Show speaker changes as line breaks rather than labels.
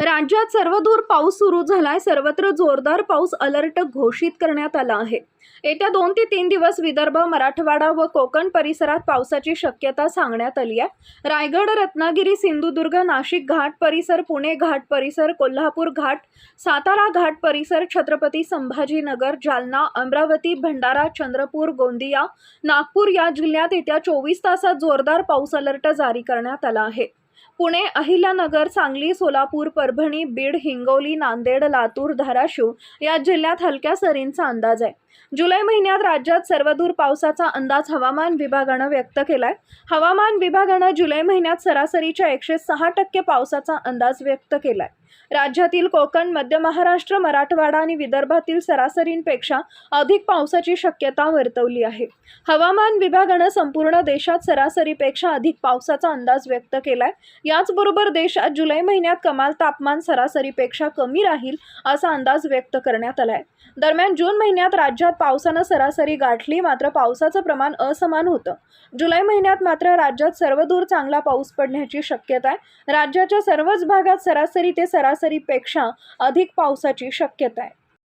राज्यात सर्वदूर पाऊस सुरू झालाय. सर्वत्र जोरदार पाऊस अलर्ट घोषित करण्यात आला आहे. येत्या दोन ते तीन दिवस विदर्भ मराठवाडा व कोकण परिसरात पावसाची शक्यता सांगण्यात आली आहे. रायगड रत्नागिरी सिंधुदुर्ग नाशिक घाट परिसर पुणे घाट परिसर कोल्हापूर घाट सातारा घाट परिसर छत्रपती संभाजीनगर जालना अमरावती भंडारा चंद्रपूर गोंदिया नागपूर या जिल्ह्यात येत्या चोवीस तासात जोरदार पाऊस अलर्ट जारी करण्यात आला आहे. पुणे अहिल्यानगर सांगली सोलापूर परभणी बीड हिंगोली नांदेड लातूर धाराशिव या जिल्ह्यात हलक्या सरींचा अंदाज आहे. जुलै महिन्यात राज्यात सर्वदूर पावसाचा अंदाज हवामान विभागानं व्यक्त केलाय. हवामान विभागानं जुलै महिन्यात सरासरीच्या एकशे सहा टक्के पावसाचा अंदाज व्यक्त केलाय. राज्यातील कोकण मध्य महाराष्ट्र मराठवाडा आणि विदर्भातील सरासरींपेक्षा अधिक पावसाची शक्यता वर्तवली आहे. हवामान विभागानं संपूर्ण देशात सरासरीपेक्षा अधिक पावसाचा अंदाज व्यक्त केलाय. याचबरोबर देशात जुलै महिन्यात कमाल तापमान सरासरीपेक्षा कमी राहील असा अंदाज व्यक्त करण्यात आलाय. दरम्यान जून महिन्यात राज्यात पावसानं सरासरी गाठली मात्र पावसाचं प्रमाण असमान होतं. जुलै महिन्यात मात्र राज्यात सर्वदूर चांगला पाऊस पडण्याची शक्यता आहे राज्याच्या सर्वच भागात सरासरी ते सरासरीपेक्षा अधिक पावसाची शक्यता आहे.